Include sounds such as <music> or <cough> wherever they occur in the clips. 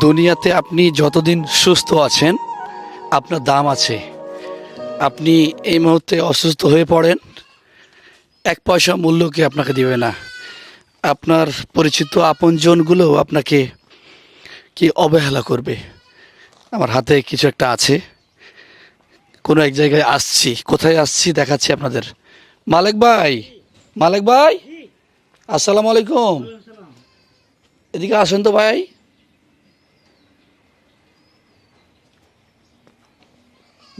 দুনিয়াতে আপনি যতদিন সুস্থ আছেন, আপনার দাম আছে। আপনি এই মুহূর্তে অসুস্থ হয়ে পড়েন, এক পয়সা মূল্য কি আপনাকে দিবে না। আপনার পরিচিত আপনজনগুলো আপনাকে কি অবহেলা করবে? আমার হাতে কিছু একটা আছে। কোনো এক জায়গায় আসছি, কোথায় আসছি দেখাচ্ছি আপনাদের। মালিক ভাই মালিক ভাই, আসসালামু আলাইকুম। এদিকে আসেন তো ভাই।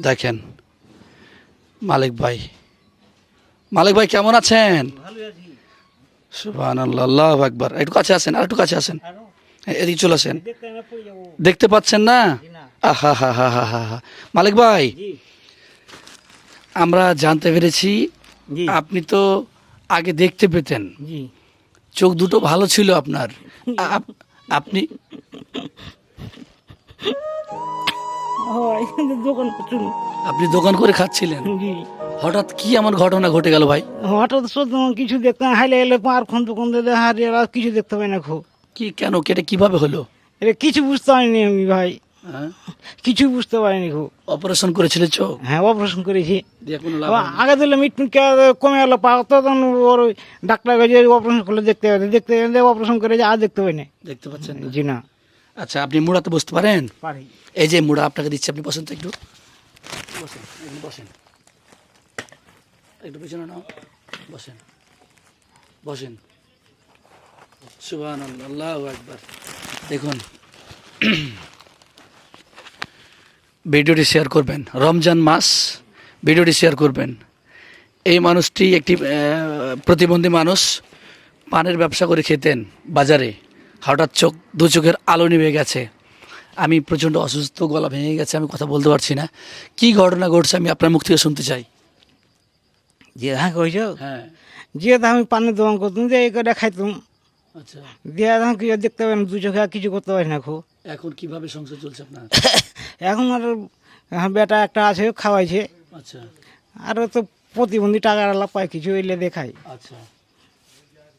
দেখেন মালিক ভাই। মালিক ভাই কেমন আছেন? আল্লাহ একবার একটু কাছে আসেন আর একটু কাছে আসেন। হ্যাঁ, এদিকে চলে আসেন। দেখতে পাচ্ছেন না? আহা হা হা হা হা হা। মালিক ভাই আমরা জানতে পেরেছি আপনি তো আগে দেখতে পেতেন। চোখ দুটো ভালো ছিল আপনার। আপ- আপনি হয় দোকান আপনি দোকান করে খাচ্ছিলেন? হঠাৎ কি এমন ঘটনা ঘটে গেল ভাই? হঠাৎ কিছু দেখতে হাইলে এলে পার খন দোকান দিয়ে হারিয়ে আর কিছু দেখতে পাই না খো কি কেন? কেটে কীভাবে হলো? এটা কিছু বুঝতে পারিনি আমি ভাই। হ্যাঁ? কিছু বুঝতে পারিনি খো অপারেশন করেছিল চোখ হ্যাঁ অপারেশন করেছি? আগে দিলে মিট মিট কমে গেলো তখন ওর ডাক্তার অপারেশন করলে দেখতে দেখতে অপারেশন করে আর দেখতে পাই না। দেখতে পাচ্ছেন? জি না। আচ্ছা আপনি মুড়া তো বসতে পারেন? পারি। এই যে মুড়া আপনাকে দিচ্ছি আপনি বসেন তো একটু। বসেন বসেন। একটু পেছনে নাও। বসেন। বসেন। সুবাহ আল্লাহ একবার দেখুন ভিডিওটি শেয়ার করবেন। রমজান মাস ভিডিওটি শেয়ার করবেন। এই মানুষটি একটি প্রতিবন্ধী মানুষ পানের ব্যবসা করে খেতেন বাজারে। হঠাৎ চোখ দু চোখের আলো নিভে গেছে। আমি প্রচণ্ড অসুস্থ গলা ভেঙে গেছে আমি কথা বলতে পারছি না। কি ঘটনা ঘটছে আমি আপনার মুখ থেকে শুনতে চাই। যে হ্যাঁ কইছ? হ্যাঁ। যে তো আমি পানের দোকান করতাম যে এই করে খাইতাম। আচ্ছা। দিয়ে এখন কিছু দেখতে পাই না দু চোখে আর কিছু করতে পারি না খো। এখন কীভাবে সংসার চলছে আপনার? <coughs> এখন আর হ্যাঁ, বেটা একটা আছে খাওয়াইছে। আচ্ছা। আর তো প্রতিবন্ধী আলাপ পায় কিছু এলে দেখাই আচ্ছা।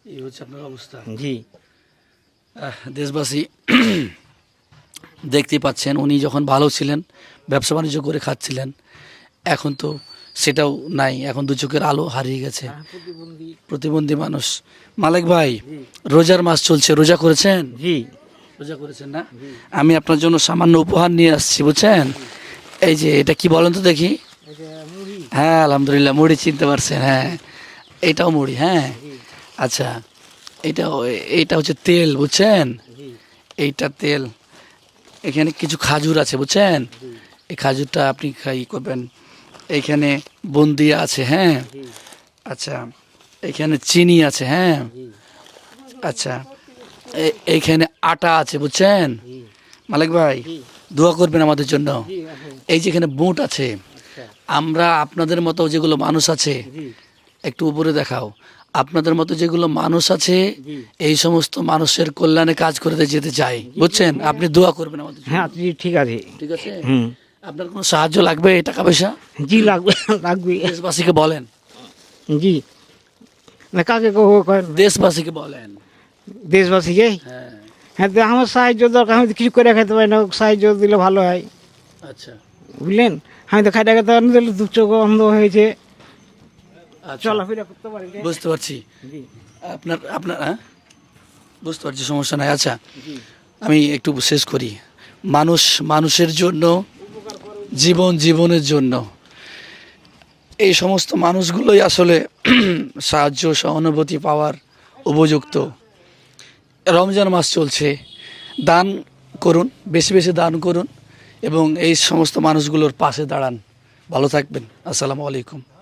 এই হচ্ছে আপনার অবস্থা। জি। দেশবাসী দেখতেই পাচ্ছেন উনি যখন ভালো ছিলেন ব্যবসা বাণিজ্য করে খাচ্ছিলেন এখন তো সেটাও নাই এখন দু চোখের আলো হারিয়ে গেছে। প্রতিবন্ধী। প্রতিবন্ধী মানুষ। মালিক ভাই রোজার মাস চলছে রোজা করেছেন? জি। রোজা করেছেন না? আমি আপনার জন্য সামান্য উপহার নিয়ে আসছি বুঝছেন? এই যে এটা কি বলেন তো দেখি। হ্যাঁ আলহামদুলিল্লাহ মুড়ি চিনতে পারছেন হ্যাঁ। এটাও মুড়ি হ্যাঁ। আচ্ছা। এটা এইটা হচ্ছে তেল বুঝছেন? এইটা তেল। এখানে কিছু খাজুর আছে বুঝছেন? এই খাজুরটা আপনি খাই করবেন। এইখানে বন্দিয়া আছে হ্যাঁ? আচ্ছা এখানে চিনি আছে হ্যাঁ? আচ্ছা এইখানে আটা আছে বুঝছেন? মালিক ভাই দোয়া করবেন আমাদের জন্য। এই যে এখানে বুট আছে আমরা আপনাদের মতো যেগুলো মানুষ আছে একটু উপরে দেখাও। আপনাদের মতো যেগুলো মানুষ আছে এই সমস্ত মানুষের কল্যাণে কাজ করতে যেতে চাই। বুঝছেন? আপনি দোয়া করবেন আমাদের হ্যাঁ ঠিক আছে। ঠিক আছে? হুম। আপনার কোনো সাহায্য লাগবে টাকা পয়সা জি লাগবে লাগবে। দেশবাসীকে বলেন। জি। না কাকে দেশবাসীকে বলেন। দেশবাসীকে? হ্যাঁ। হ্যাঁ তো আমার সাহায্য দরকার আমি তো কিছু করে খেতে পারি না সাহায্য দিলে ভালো হয়। আচ্ছা। বুঝলেন? আমি তো খাইটা খেতে পারি না দিলে দু চোখ অন্ধ হয়েছে। চলাফেরা করতে পারি বুঝতে পারছি। আপনার আপনার হ্যাঁ? বুঝতে পারছি সমস্যা নাই। আচ্ছা আমি একটু শেষ করি। মানুষ মানুষের জন্য জীবন জীবনের জন্য। এই সমস্ত মানুষগুলোই আসলে <clears throat> সাহায্য সহানুভূতি পাওয়ার উপযুক্ত। রমজান মাস চলছে। দান করুন বেশি বেশি দান করুন এবং এই সমস্ত মানুষগুলোর পাশে দাঁড়ান। ভালো থাকবেন। আসসালামু আলাইকুম।